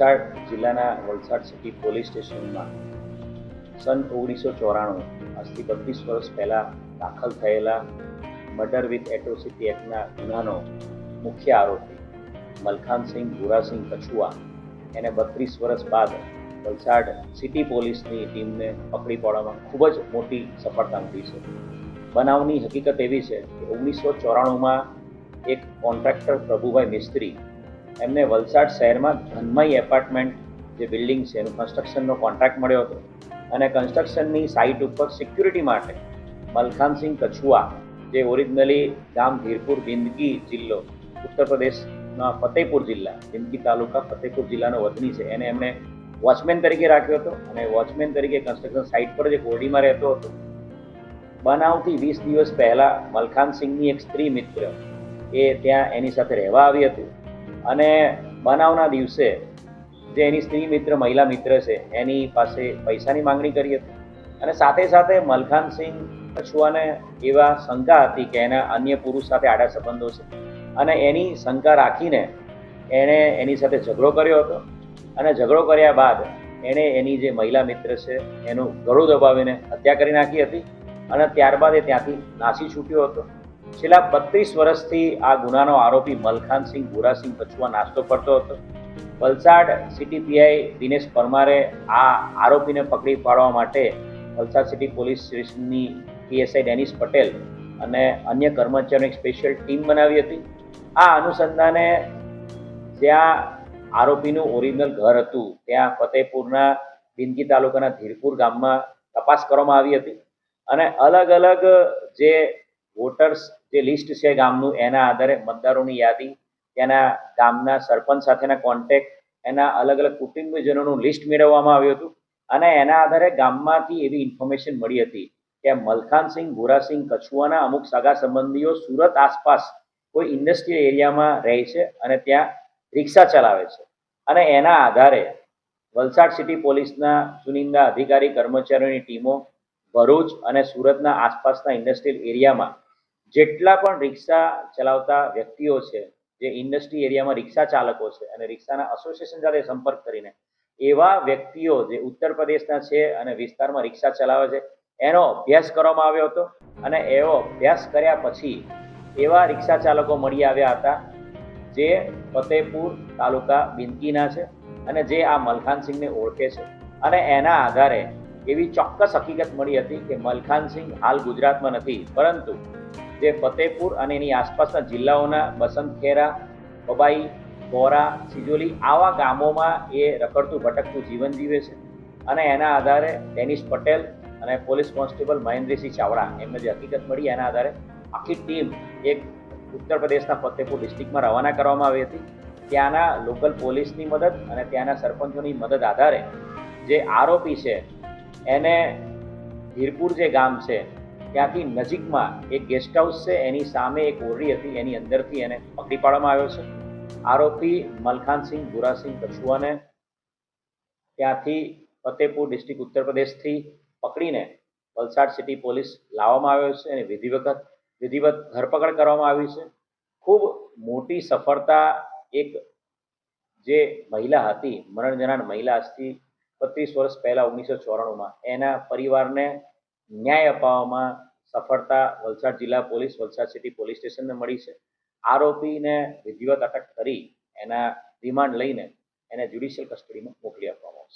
વલસાડ જિલ્લાના Valsad city police સ્ટેશનમાં સન ઓગણીસો ચોરાણું, આજથી બત્રીસ વર્ષ પહેલાં દાખલ થયેલા મર્ડર વિથ એટ્રોસિટી એક્ટના ગુનાનો મુખ્ય આરોપી મલખાનસિંહ ભૂરાસિંહ કછુઆ એને બત્રીસ વર્ષ બાદ વલસાડ સિટી પોલીસની ટીમને પકડી પાડવામાં ખૂબ જ મોટી સફળતા મળી છે. બનાવની હકીકત એવી છે કે ઓગણીસો ચોરાણુંમાં એક કોન્ટ્રાક્ટર પ્રભુભાઈ મિસ્ત્રી એમને વલસાડ શહેરમાં ધનમય એપાર્ટમેન્ટ જે બિલ્ડિંગ છે, એનું કન્સ્ટ્રક્શનનો કોન્ટ્રાક્ટ મળ્યો હતો. અને કન્સ્ટ્રક્શનની સાઇટ ઉપર સિક્યુરિટી માટે મલખાનસિંહ કછુઆ, જે ઓરિજિનલી ગામ ધીરપુર બિંદકી જિલ્લો, ઉત્તર પ્રદેશના ફતેપુર જિલ્લા બિંદકી તાલુકા ફતેપુર જિલ્લાનો વતની છે. એને એમણે વોચમેન તરીકે રાખ્યો હતો અને વોચમેન તરીકે કન્સ્ટ્રક્શન સાઇટ પર જે કોરડીમાં રહેતો હતો. બનાવથી વીસ દિવસ પહેલાં મલખાનસિંહની એક સ્ત્રી મિત્ર એ ત્યાં એની સાથે રહેવા આવી હતી. અને બનાવના દિવસે જે એની સ્ત્રી મિત્ર, મહિલા મિત્ર છે, એની પાસે પૈસાની માંગણી કરી હતી. અને સાથે સાથે મલખાનસિંહ કછુઆને એવા શંકા હતી કે એના અન્ય પુરુષ સાથે આડા સંબંધો છે. અને એની શંકા રાખીને એણે એની સાથે ઝઘડો કર્યો હતો. અને ઝઘડો કર્યા બાદ એણે એની જે મહિલા મિત્ર છે, એનું ગળું દબાવીને હત્યા કરી નાખી હતી. અને ત્યારબાદ એ ત્યાંથી નાસી છૂટ્યો હતો. છેલ્લા બત્રીસ વર્ષથી આ ગુનાનો આરોપી મલખાનસિંહ ભૂરાસિંહ કચ્છમાં નાસ્તો કરતો હતો. વલસાડ સિટી પીઆઈ દિનેશ પરમારે આ આરોપીને પકડી પાડવા માટે વલસાડ સિટી પોલીસ સ્ટેશનની પીએસઆઈ ડેનિસ પટેલ અને અન્ય કર્મચારીઓની સ્પેશિયલ ટીમ બનાવી હતી. આ અનુસંધાને જ્યાં આરોપીનું ઓરિજિનલ ઘર હતું, ત્યાં ફતેપુરના બિંદકી તાલુકાના ધીરપુર ગામમાં તપાસ કરવામાં આવી હતી. અને અલગ અલગ જે વોટર્સ જે લિસ્ટ છે ગામનું, એના આધારે મતદારોની યાદી તેના ગામના સરપંચ સાથેના કોન્ટેક્ટ એના અલગ અલગ કુટુંબીજનોનું લિસ્ટ મેળવવામાં આવ્યું હતું. અને એના આધારે ગામમાંથી એવી ઇન્ફોર્મેશન મળી હતી કે મલખાનસિંહ ભૂરાસિંહ કછુઆના અમુક સગા સંબંધીઓ સુરત આસપાસ કોઈ ઇન્ડસ્ટ્રીયલ એરિયામાં રહે છે અને ત્યાં રિક્ષા ચલાવે છે. અને એના આધારે વલસાડ સિટી પોલીસના ચુનિંદા અધિકારી, કર્મચારીઓની ટીમો ભરૂચ અને સુરતના આસપાસના ઇન્ડસ્ટ્રીયલ એરિયામાં જેટલા પણ રિક્ષા ચલાવતા વ્યક્તિઓ છે, જે ઇન્ડસ્ટ્રી એરિયામાં રિક્ષા ચાલકો છે અને રિક્ષાના એસોસિએશન સાથે સંપર્ક કરીને એવા વ્યક્તિઓ જે ઉત્તર પ્રદેશના છે અને વિસ્તારમાં રિક્ષા ચલાવે છે, એનો અભ્યાસ કરવામાં આવ્યો હતો અને એવો અભ્યાસ કર્યા પછી એવા રિક્ષા ચાલકો મળી આવ્યા હતા જે ફતેપુર તાલુકા બિંદકીના છે અને જે આ મલખાનસિંહને ઓળખે છે. અને એના આધારે એવી ચોક્કસ હકીકત મળી હતી કે મલખાનસિંહ હાલ ગુજરાતમાં નથી, પરંતુ જે ફતેપુર અને એની આસપાસના જિલ્લાઓના બસંત ખેરા બબાઈ બોરા, સિજોલી આવા ગામોમાં એ રખડતું ભટકતું જીવન જીવે છે. અને એના આધારે ડેનિશ પટેલ અને પોલીસ કોન્સ્ટેબલ મહેન્દ્રસિંહ ચાવડા એમને જે હકીકત મળી, એના આધારે આખી ટીમ એક ઉત્તર પ્રદેશના ફતેપુર ડિસ્ટ્રિક્ટમાં રવાના કરવામાં આવી હતી. ત્યાંના લોકલ પોલીસની મદદ અને ત્યાંના સરપંચોની મદદ આધારે જે આરોપી છે, એને ધીરપુર જે ગામ છે ત્યાંથી નજીકમાં એક ગેસ્ટ હાઉસ છે, એની સામે એક ઓરડી હતી, એની અંદરથી એને પકડી પાડવામાં આવ્યો છે. આરોપી મલખાનસિંહ ભૂરાસિંહ કછુઆને ત્યાંથી ફતેપુર ડિસ્ટ્રિક્ટ ઉત્તર પ્રદેશથી પકડીને વલસાડ સિટી પોલીસ લાવવામાં આવ્યો છે અને વિધિ વખત વિધિવત ધરપકડ કરવામાં આવી છે. ખૂબ મોટી સફળતા એક જે મહિલા હતી મરણ જનાર મહિલા આજથી બત્રીસ વર્ષ પહેલાં ઓગણીસો ચોરાણુંમાં, એના પરિવારને ન્યાય અપાવવામાં સફળતા વલસાડ જિલ્લા પોલીસ, વલસાડ સિટી પોલીસ સ્ટેશનને મળી છે. આરોપીને વિધિવત અટક કરી એના રિમાન્ડ લઈને એને જ્યુડિશિયલ કસ્ટડીમાં મોકલી આપવામાં